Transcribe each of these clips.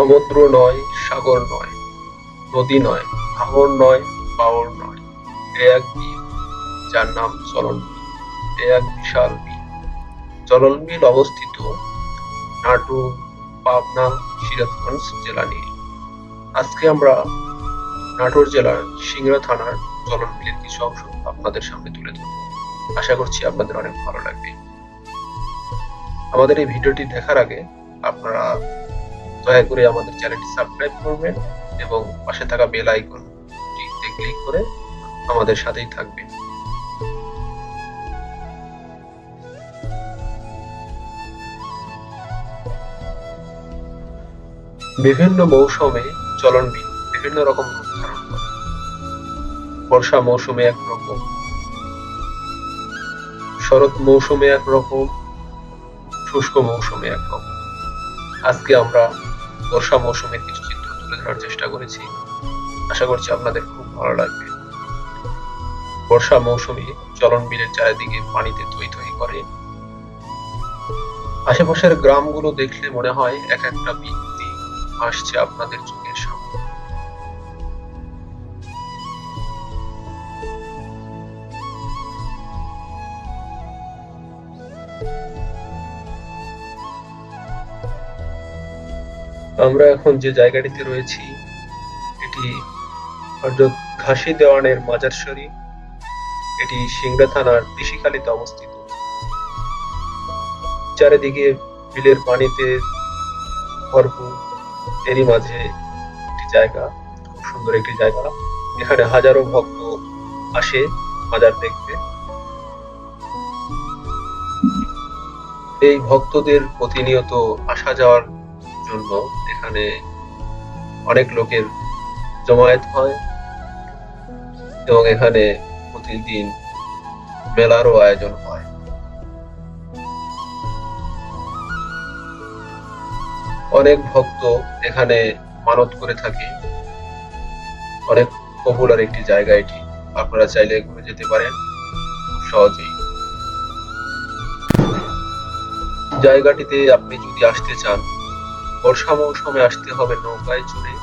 সমুদ্র নয়, সাগর নয়, নদী নয় ভাঙর নয় বাওর নয়। এ এক বিল, যার নাম চলন এ এক বিশাল বিল। চলন বিল অবস্থিত নাটোর পাবনা, সিরাজগঞ্জ জেলা নিয়ে। আজকে আমরা নাটোর জেলার সিংড়া থানার চলন বিলের কিছু অংশ আপনাদের সামনে তুলে ধরব। আশা করছি আপনাদের অনেক ভালো লাগবে। আমাদের এই ভিডিওটি দেখার আগে আপনারা দয়া করে আমাদের চ্যানেলটি সাবস্ক্রাইব করবেন এবং পাশে থাকা বেল আইকনটিতে ক্লিক করে আমাদের সাথেই থাকবেন। বিভিন্ন মৌসুমে চলন বিভিন্ন রকম ধারণ করে। বর্ষা মৌসুমে একরকম, শরৎ মৌসুমে একরকম, শুষ্ক মৌসুমে একরকম। আজকে আমরা বর্ষা মৌসুমের কিছু চিত্র তুলে ধরার চেষ্টা করেছি। আশা করছি আপনাদের খুব ভালো লাগবে। বর্ষা মৌসুমে চলন বিলের চারিদিকে পানিতে থই থই করে। আশেপাশের গ্রামগুলো দেখলে মনে হয় এক একটা ব্যক্তি আসছে আপনাদের চোখের আমরা এখন যে জায়গাটিতে রয়েছি, এটি হযরত ঘাসি দেওয়ানের মাজার শরীফ। এটি সিংড়া থানার দিশিখালীতে অবস্থিত। চারিদিকে বিলের পানিতে ভরপুর। এরই মাঝে একটি জায়গা, খুব সুন্দর একটি জায়গা। এখানে হাজারো ভক্ত আসে মাজার দেখতে। এই ভক্তদের প্রতিনিয়ত আসা যাওয়ার জন্য এখানে অনেক লোকের জমায়েত হয় এবং এখানে প্রতিদিন মেলারও আয়োজন হয়। অনেক ভক্ত এখানে মানত করে থাকে। অনেক পপুলার একটি জায়গা এটি। আপনারা চাইলে ঘুরে যেতে পারেন খুব সহজেই। জায়গাটিতে আপনি যদি আসতে চান বর্ষা মৌসুমে আসতে হবে নৌকায় চড়ে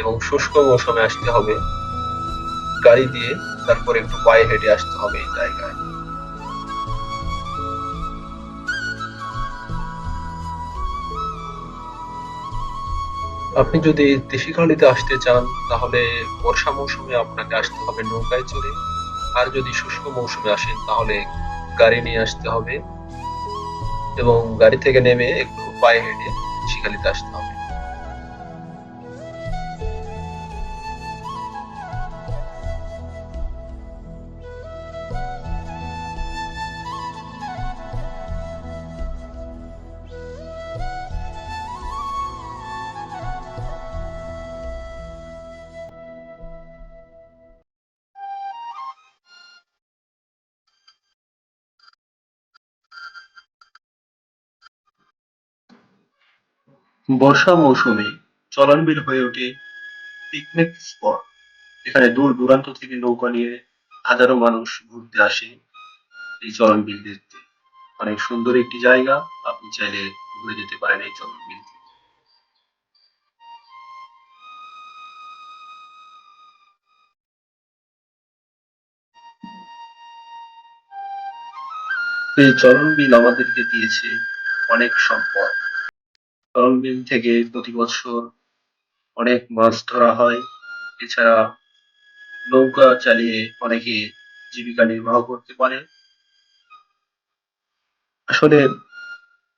এবং শুষ্ক মৌসুমে আসতে হবে গাড়ি দিয়ে, তারপর একটু পায়ে হেঁটে আসতে হবে এই জায়গায়। আপনি যদি দেশিখালিতে আসতে চান, তাহলে বর্ষা মৌসুমে আপনাকে আসতে হবে নৌকায় চড়ে। আর যদি শুষ্ক মৌসুমে আসেন, তাহলে গাড়ি নিয়ে আসতে হবে এবং গাড়ি থেকে নেমে একটু পায়ে হেঁটে শিখালিতে আসতে হবে। বর্ষা মৌসুমে চলনবিল হয়ে ওঠে পিকনিক স্পট এখানে দূর দূরান্ত থেকে নৌকা নিয়ে হাজারো মানুষ ঘুরতে আসে এই চলনবিল দেখতে। অনেক সুন্দর একটি জায়গা, আপনি চাইলে ঘুরে যেতে পারেন এই চলনবিল এই চলনবিল আমাদেরকে দিয়েছে অনেক সম্পদ। চলনবিল থেকে প্রতি বছর অনেক মাছ ধরা হয়। এছাড়া নৌকা চালিয়ে অনেকে জীবিকা নির্বাহ করতে পারে। আসলে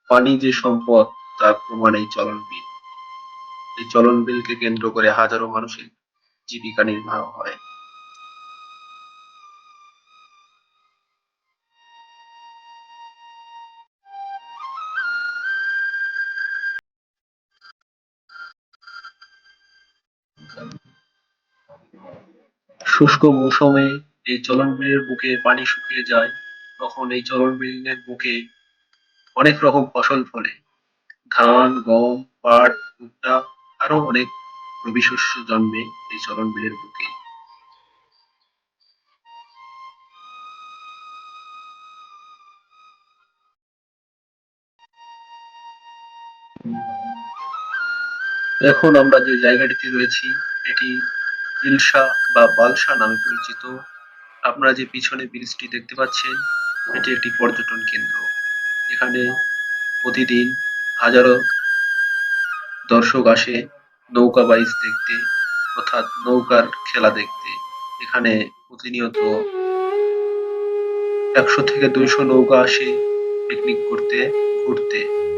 পানি যে সম্পদ তার প্রমাণ এই চলন বিল। এই চলন বিলকে কেন্দ্র করে হাজারো মানুষের জীবিকা নির্বাহ হয়। শুষ্ক মৌসুমে এই চলনবিলের বুকে পানি শুকিয়ে যায়, তখন এই চলন বিলের বুকে অনেক রকম ফসল ফলে। ধান, গম, পাট, ভুট্টা আরও অনেক রবি শস্য জন্মে এই চলনবিলের বুকে। এখন আমরা যে জায়গাটিতে রয়েছি, এটি ইলশা বা বালসা নামে পরিচিত। আপনারা যে পিছনে ব্রিজটি দেখতে পাচ্ছেন, এটি একটি পর্যটন কেন্দ্র। এখানে প্রতিদিন হাজারো দর্শক আসে নৌকা বাইজ দেখতে, অর্থাৎ নৌকার খেলা দেখতে। এখানে প্রতিনিয়ত একশো থেকে দুইশো নৌকা আসে পিকনিক করতে, ঘুরতে।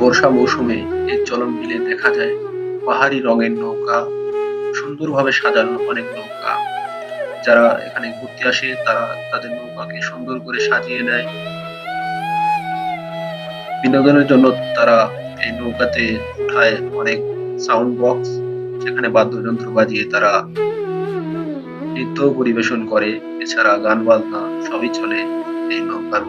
বর্ষা মৌসুমে এর চলন বিলে দেখা যায়। পাহাড়ি রঙের নৌকা, সুন্দরভাবে সাজানো অনেক নৌকা। যারা এখানে ঘুরতে আসে, তারা তাদের নৌকাকে সুন্দর করে সাজিয়ে নেয়। বিনোদনের জন্য তারা এই নৌকাতে উঠায় অনেক সাউন্ড বক্স সেখানে বাদ্যযন্ত্র বাজিয়ে তারা নৃত্য পরিবেশন করে। এছাড়া গান, বাজনা সবই চলে এই নৌকার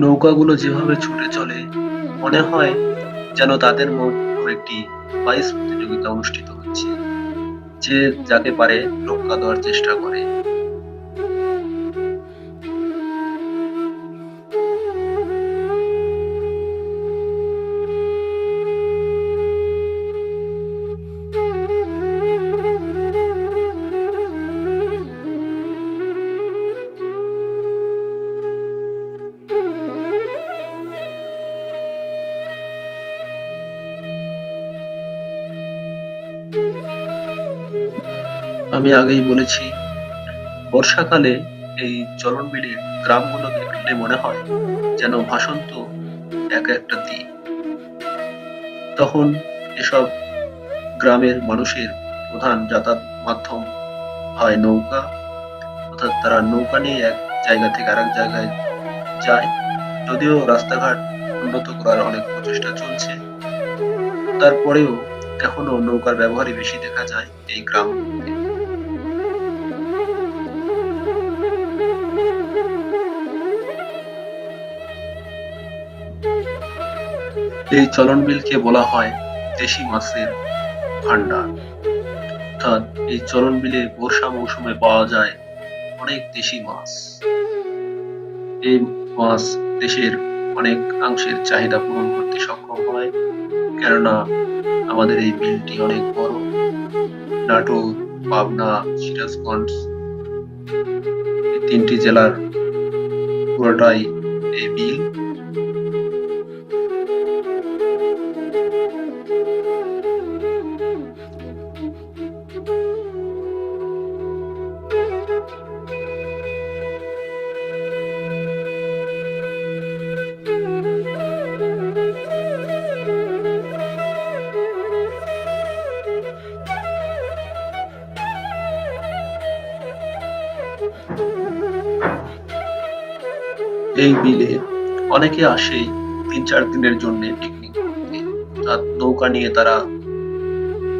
নৌকাগুলো যেভাবে ছুটে চলে, মনে হয় যেন তাদের মধ্যে একটি বাইস প্রতিযোগিতা অনুষ্ঠিত হচ্ছে, যে যাকে পারে রক্ষা দেওয়ার চেষ্টা করে। আমি আগেই বলেছি, বর্ষাকালে এই চলন বিলের গ্রামগুলো দেখলে মনে হয় যেন ভাসন্ত এক একটা দ্বীপ। তখন এসব গ্রামের মানুষের প্রধান যাতায়াত মাধ্যম হয় নৌকা, অর্থাৎ তারা নৌকা নিয়ে এক জায়গা থেকে আরেক জায়গায় যায়। যদিও রাস্তাঘাট উন্নত করার অনেক প্রচেষ্টা চলছে, তারপরেও এখনও নৌকার ব্যবহারই বেশি দেখা যায় এই গ্রামগুলোতে এই চলন বিলকে বলা হয় দেশি মাছের ভান্ডার অর্থাৎ এই চলন বিলে বর্ষা মৌসুমে পাওয়া যায় অনেক দেশি মাছ। এই মাছ দেশের অনেক অংশের চাহিদা পূরণ করতে সক্ষম হয়, কেননা আমাদের এই বিলটি অনেক বড়। নাটোর, পাবনা, সিরাজগঞ্জ এই তিনটি জেলার পুরোটাই এই বিল। এই বিলে অনেকে আসে তিন চার দিনের জন্য পিকনিক করতে। নৌকা নিয়ে তারা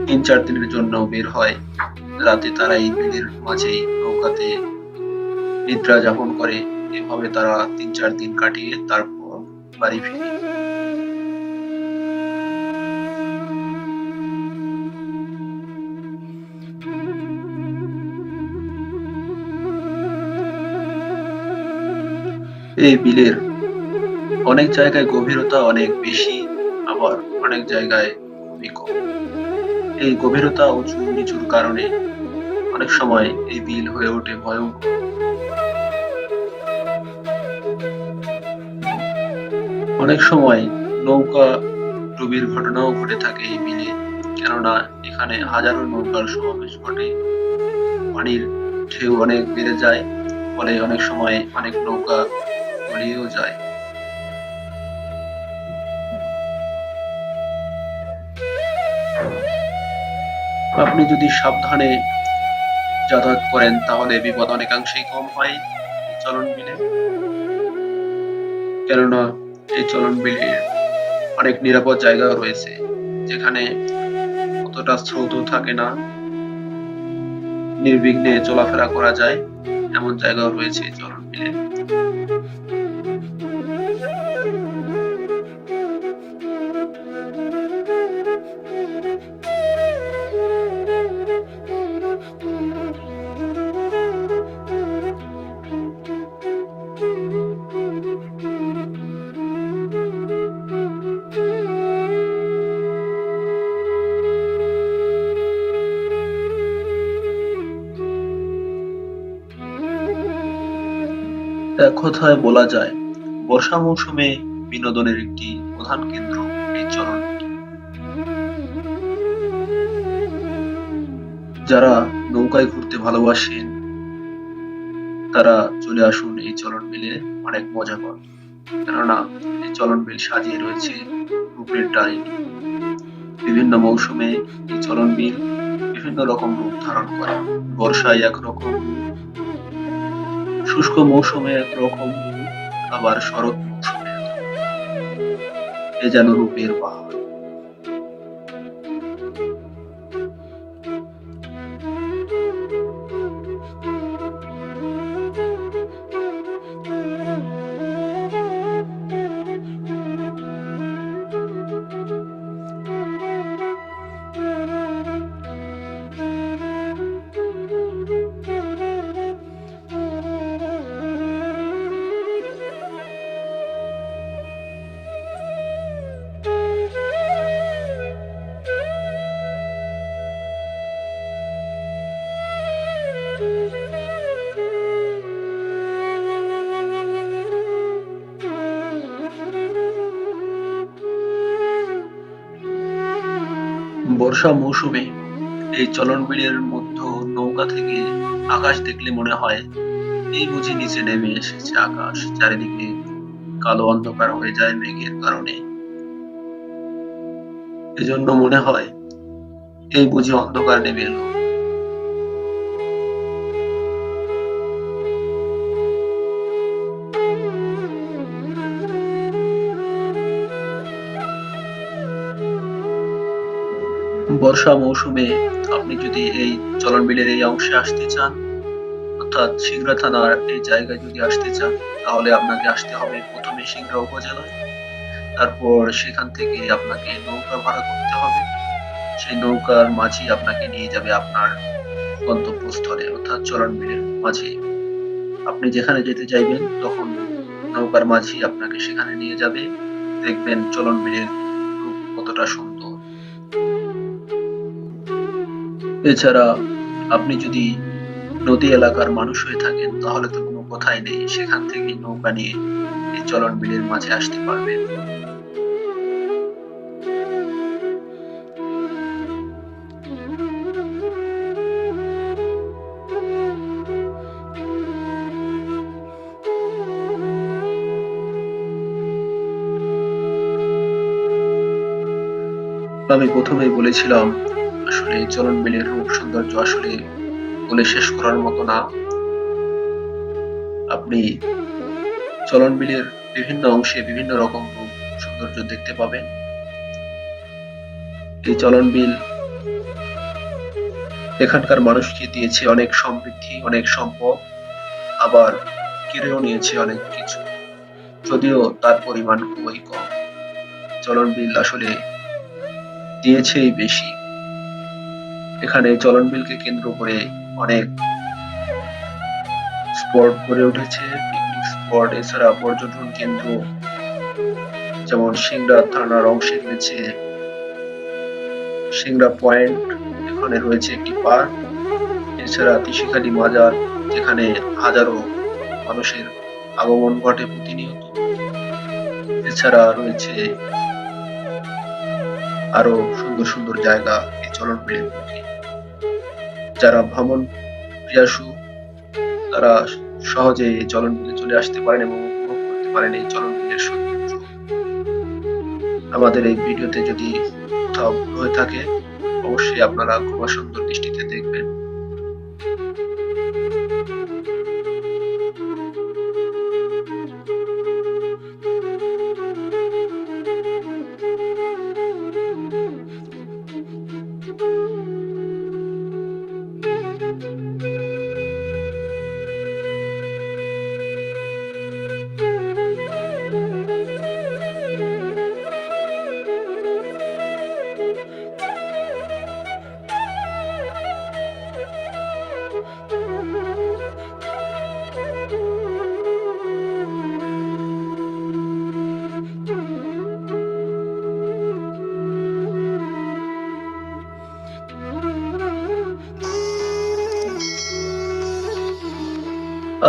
তিন চার দিনের জন্য বের হয়। রাতে তারা এই বিলের মাঝেই নৌকাতে নিদ্রা যাপন করে। এভাবে তারা তিন চার দিন কাটিয়ে তারপর বাড়ি ফিরে। এই বিলের অনেক জায়গায় গভীরতা অনেক বেশি, আবার অনেক জায়গায় খুবই কম। এই গভীরতা উঁচু নিচুর কারণে অনেক সময় এই বিল হয়ে ওঠে ভয়ঙ্কর। অনেক সময় নৌকা ডুবির ঘটনাও ঘটে থাকে এই বিলে, কেননা এখানে হাজারো নৌকার সমাবেশ ঘটে। পানির ঢেউ অনেক বেড়ে যায়, ফলে অনেক সময় অনেক নৌকা তলিয়েও যায়। আপনি যদি সাবধানে যাতায়াত করেন, তাহলে বিপদ অনেকাংশেই কম হয় চলন বিলে কেননা, এই চলন বিলের অনেক নিরাপদ জায়গাও রয়েছে, যেখানে অতটা স্রোত থাকে না। নির্বিঘ্নে চলাফেরা করা যায়, এমন জায়গাও রয়েছে চলন বিলে এক কথায় বলা যায়, বর্ষা মৌসুমে বিনোদনের একটি প্রধান কেন্দ্র এই চলন যারা নৌকায় ঘুরতে ভালোবাসেন, তারা চলে আসুন এই চলন বিলে অনেক মজা পান কেননা, এই চলন বিল সাজিয়ে রয়েছে রূপের ডাইনি বিভিন্ন মৌসুমে এই চলন বিল বিভিন্ন রকম রূপ ধারণ করে। বর্ষায় একরকম শুষ্ক মৌসুমে একরকম আবার শরৎ মৌসুমে এ যেন রূপের বাহার বর্ষা মৌসুমে এই চলন বিলের মধ্যে নৌকা থেকে আকাশ দেখলে মনে হয় এই বুঝি নিচে নেমে এসেছে আকাশ। চারিদিকে কালো অন্ধকার হয়ে যায় মেঘের কারণে। এজন্য মনে হয় এই বুঝি অন্ধকার নেমে এলো। বর্ষা মৌসুমে আপনি যদি এই চলন বিলের এই অংশে আসতে চান, অর্থাৎ সিংড়া থানার এই জায়গায় যদি আসতে চান, তাহলে আপনাকে আসতে হবে প্রথমে সিংড়া উপজেলায়। তারপর সেখান থেকে আপনাকে নৌকা ভাড়া করতে হবে। সেই নৌকার মাঝি আপনাকে নিয়ে যাবে আপনার গন্তব্যস্থলে, অর্থাৎ চলন বিলের মাঝে। আপনি যেখানে যেতে চাইবেন, তখন নৌকার মাঝি আপনাকে সেখানে নিয়ে যাবে। দেখবেন চলন বিলের কতটা সুন্দর। এছাড়া আপনি যদি নদী এলাকার মানুষ হয়ে থাকেন, তাহলে তো কোনো কথাই নেই। সেখান থেকে নৌকা নিয়ে এই চলন বিলের মাঝে আসতে পারবেন। আমি প্রথমেই বলেছিলাম আসলে এই চলন বিলের রূপ সৌন্দর্য আসলে বলে শেষ করার মতো না। আপনি চলন বিলের বিভিন্ন অংশে বিভিন্ন রকম রূপ সৌন্দর্য দেখতে পাবেন। এই চলন বিল এখানকার মানুষকে দিয়েছে অনেক সমৃদ্ধি, অনেক সম্পদ, আবার কেড়েও নিয়েছে অনেক কিছু। যদিও তার পরিমাণ খুবই কম। চলন বিল আসলে দিয়েছেই বেশি। এখানে চলন বিলকে কেন্দ্র করে অনেক স্পট গড়ে উঠেছে। পিকনিক স্পট এছাড়া পর্যটন কেন্দ্র যেমন সিংড়া থানার অংশে রয়েছে। সিংড়া পয়েন্ট এখানে রয়েছে একটি পার্ক। এছাড়া তিসিখালী মাজার যেখানে হাজারো মানুষের আগমন ঘটে প্রতিনিয়ত। এছাড়া রয়েছে আরও সুন্দর সুন্দর জায়গা এই চলন বিলের যারা ভ্রমণ প্রিয়াসু, তারা সহজে এই চলন বিলে চলে আসতে পারেন এবং উপভোগ করতে পারেন এই চলন বিলের সৌন্দর্য আমাদের এই ভিডিওতে যদি কোথাও ভুল হয়ে থাকে, অবশ্যই আপনারা খুব সুন্দর দৃষ্টিতে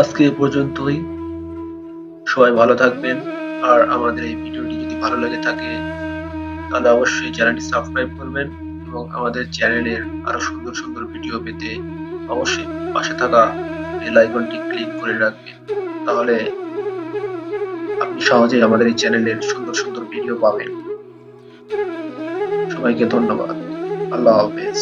আজকে এ পর্যন্তই। সবাই ভালো থাকবেন। আর আমাদের এই ভিডিওটি যদি ভালো লেগে থাকে, তাহলে অবশ্যই চ্যানেলটি সাবস্ক্রাইব করবেন এবং আমাদের চ্যানেলের আরও সুন্দর সুন্দর ভিডিও পেতে অবশ্যই পাশে থাকা বেল আইকনটি ক্লিক করে রাখবেন। তাহলে আপনি সহজেই আমাদের এই চ্যানেলের সুন্দর সুন্দর ভিডিও পাবেন। সবাইকে ধন্যবাদ। আল্লাহ হাফেজ।